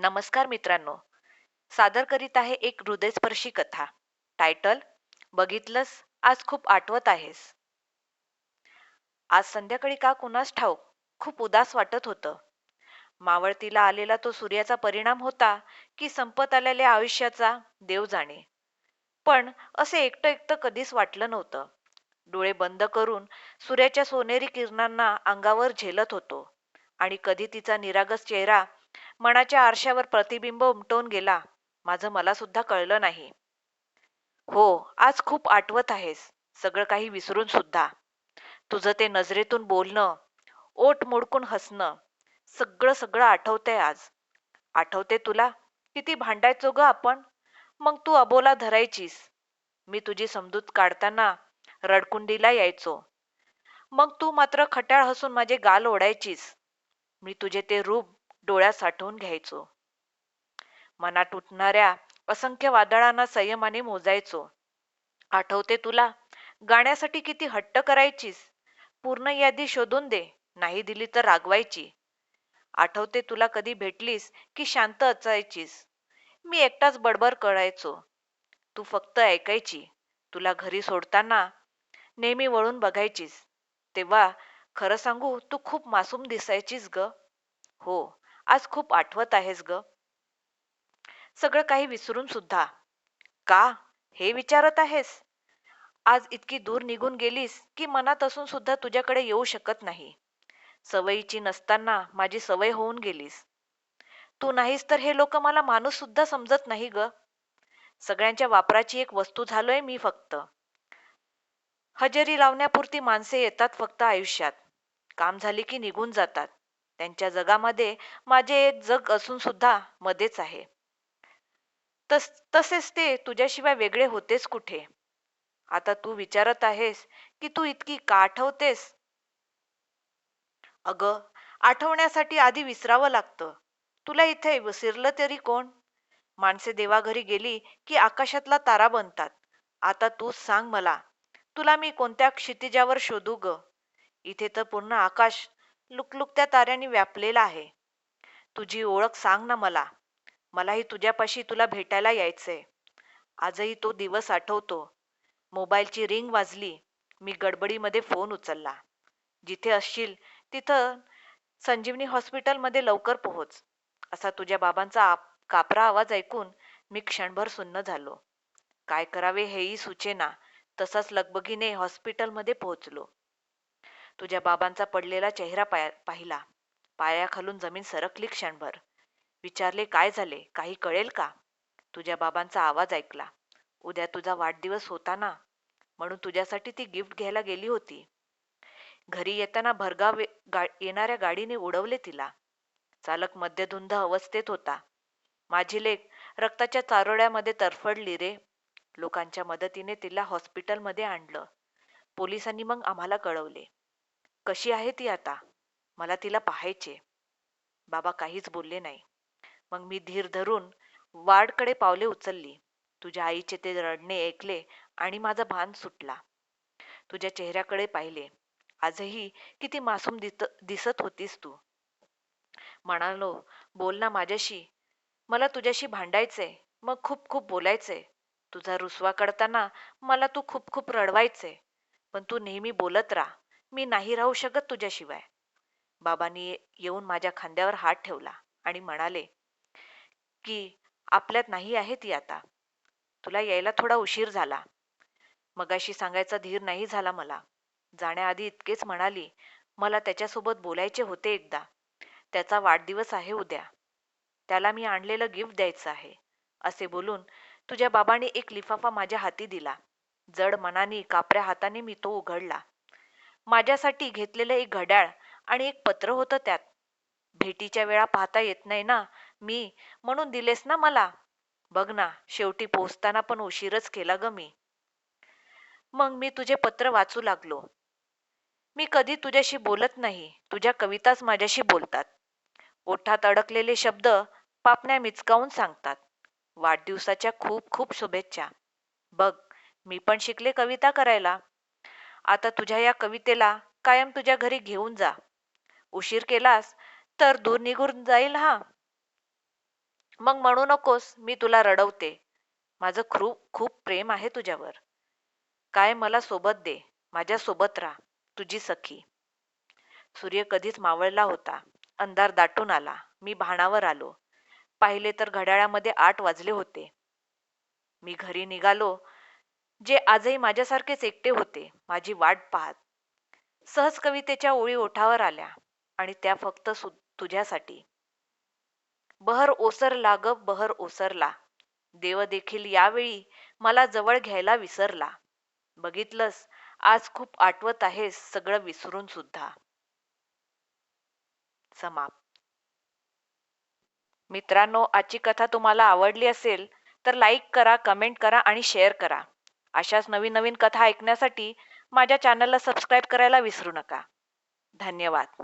नमस्कार मित्रांनो. सादर करीत आहे एक हृदयस्पर्शी कथा. टायटल बघितलंस आज खूप आठवत आहेस. आज संध्याकाळी का कुणास ठाऊक खूप उदास वाटत होतं. मावळतीला आलेला तो सूर्याचा परिणाम होता की संपत आलेल्या आयुष्याचा देव जाणे. पण असे एकटं एकटं कधीच वाटलं नव्हतं. डोळे बंद करून सूर्याच्या सोनेरी किरणांना अंगावर झेलत होतो आणि कधी तिचा निरागस चेहरा मनाच्या आरशावर प्रतिबिंब उमटवून गेला. माझं मला सुद्धा कळलं नाही. हो आज खूप आठवत आहेस. सगळं काही विसरून सुद्धा तुझं ते नजरेतून बोलणं ओठ मोडकून हसणं सगळं सगळं आठवतंय आज. आठवते तुला? किती भांडायचो ग आपण? मग तू अबोला धरायचीस. मी तुझी समजूत काढताना रडकुंडीला यायचो. मग तू मात्र खट्याळ हसून माझे गाल ओढायचीस. मी तुझे ते रूप डोळ्यात साठवून घ्यायचो. मनात उठणाऱ्या असंख्य वादळांना संयमाने मोजायचो. आठवते तुला गाण्यासाठी किती हट्ट करायचीस? पूर्ण यादी शोधून दे नाही दिली तर रागवायची. आठवते तुला कधी भेटलीस की शांत अचायचीस मी एकटाच बडबड करायचो. तू फक्त ऐकायची तुला घरी सोडताना नेहमी वळून बघायचीस. तेव्हा खरं सांगू तू खूप मासूम दिसायचीस ग. हो. आज खूप आठवत आहेस ग. सगळं काही विसरून सुद्धा. का? हे विचारत आहेस? आज इतकी दूर निघून गेलीस की मनात असून सुद्धा तुझ्याकडे येऊ शकत नाही. सवयीची नसताना माझी सवय होऊन गेलीस. तू नाहीस तर हे लोक मला माणूस सुद्धा समजत नाही ग. सगळ्यांच्या वापराची एक वस्तू झालोय मी फक्त. हजेरी लावण्यापुरती माणसे येतात फक्त आयुष्यात. काम झाली की निघून जातात. त्यांच्या जगामध्ये माझे जग असून सुद्धा मध्येच आहे. तस तसेच ते तुझ्याशिवाय वेगळे होतेच कुठे? आता तू विचारत आहेस की तू इतकी का आठवतेस? अग आठवण्यासाठी आधी विसरावं लागतं. तुला इथे विसरलं तरी कोण? माणसे देवाघरी गेली की आकाशातला तारा बनतात. आता तूच सांग मला तुला मी कोणत्या क्षितिजावर शोधू ग? इथे तर पूर्ण आकाश लुकलुकत्या ताऱ्याने व्यापलेला आहे. तुझी ओळख सांग ना मला. मलाही तुझ्यापाशी तुला भेटायला यायचंय. आजही तो दिवस आठवतो. मोबाईलची रिंग वाजली. मी गडबडीमध्ये फोन उचलला. जिथे असशील तिथं संजीवनी हॉस्पिटलमध्ये लवकर पोहोच. असा तुझ्या बाबांचा आप कापरा आवाज ऐकून मी क्षणभर सुन्न झालो. काय करावे हेही सुचेना. तसाच लगबगीने हॉस्पिटलमध्ये पोहोचलो. तुझ्या बाबांचा पडलेला चेहरा पाया पाहिला. पायाखालून जमीन सरकली क्षणभर. विचारले काय झाले? काही कळेल का? तुझ्या बाबांचा आवाज ऐकला. उद्या तुझा वाढदिवस होता ना? म्हणून तुझ्यासाठी ती गिफ्ट घ्यायला गेली होती. घरी येताना भरगाव गा येणाऱ्या गाडीने उडवले तिला. चालक मध्यधुंद अवस्थेत होता. माझी लेख रक्ताच्या चारोळ्यामध्ये तरफडली रे. लोकांच्या मदतीने तिला हॉस्पिटलमध्ये आणलं. पोलिसांनी मग आम्हाला कळवले. कशी आहे ती आता? मला तिला पाहायचे. बाबा काहीच बोलले नाही. मग मी धीर धरून वाडकडे पावले उचलली. तुझ्या आईचे ते रडणे ऐकले आणि माझा भान सुटला. तुझ्या चेहऱ्याकडे पाहिले. आजही किती मासूम दित दिसत होतीस तू. म्हणालो बोल ना माझ्याशी. मला तुझ्याशी भांडायचंय. मग खूप खूप बोलायचंय. तुझा रुसवा करताना मला तू खूप खूप रडवायचे पण तू नेहमी बोलत राहा. मी नाही राहू शकत तुझ्याशिवाय. बाबांनी येऊन माझ्या खांद्यावर हात ठेवला आणि म्हणाले की आपल्यात नाही आहे ती आता. तुला यायला थोडा उशीर झाला. मगाशी सांगायचा धीर नाही झाला मला. जाण्याआधी इतकेच म्हणाली मला त्याच्यासोबत बोलायचे होते एकदा. त्याचा वाढदिवस आहे उद्या. त्याला मी आणलेलं गिफ्ट द्यायचं आहे. असे बोलून तुझ्या बाबाने एक लिफाफा माझ्या हाती दिला. जड मनाने कापऱ्या हाताने मी तो उघडला. माझ्यासाठी घेतलेलं एक घड्याळ आणि एक पत्र होतं त्यात. भेटीच्या वेळा पाहता येत नाही ना मी म्हणून दिलेस ना मला. बघ ना शेवटी पोचताना पण उशीरच केला ग मी. मग मी तुझे पत्र वाचू लागलो. मी कधी तुझ्याशी बोलत नाही तुझ्या कविताच माझ्याशी बोलतात. ओठात अडकलेले शब्द पापण्या मिचकावून सांगतात. वाढदिवसाच्या खूप खूप शुभेच्छा. बघ मी पण शिकले कविता करायला. आता तुझ्या या कवितेला कायम तुझ्या घरी घेऊन जा. उशीर केलास तर दूर निघून जाईल हा. मग म्हणू नकोस मी तुला रडवते. माझं खूप खूप प्रेम आहे तुझ्यावर. काय मला सोबत दे माझ्या सोबत राहा तुझी सखी. सूर्य कधीच मावळला होता. अंधार दाटून आला. मी भाणावर आलो. पाहिले तर घड्याळामध्ये आठ वाजले होते. मी घरी निघालो. जे आजही माझ्यासारखेच एकटे होते माझी वाट पाहत. सहज कवितेच्या ओळी ओठावर आल्या आणि त्या फक्त सु तुझ्यासाठी. बहर ओसरला ग बहर ओसरला. देव देखील यावेळी मला जवळ घ्यायला विसरला. बघितलंस आज खूप आठवत आहे सगळं विसरून सुद्धा. समाप मित्रांनो आजची कथा तुम्हाला आवडली असेल तर लाईक करा कमेंट करा आणि शेअर करा. अशाच नवीन नवीन कथा ऐकण्यासाठी माझ्या चॅनलला सबस्क्राईब करायला विसरू नका. धन्यवाद.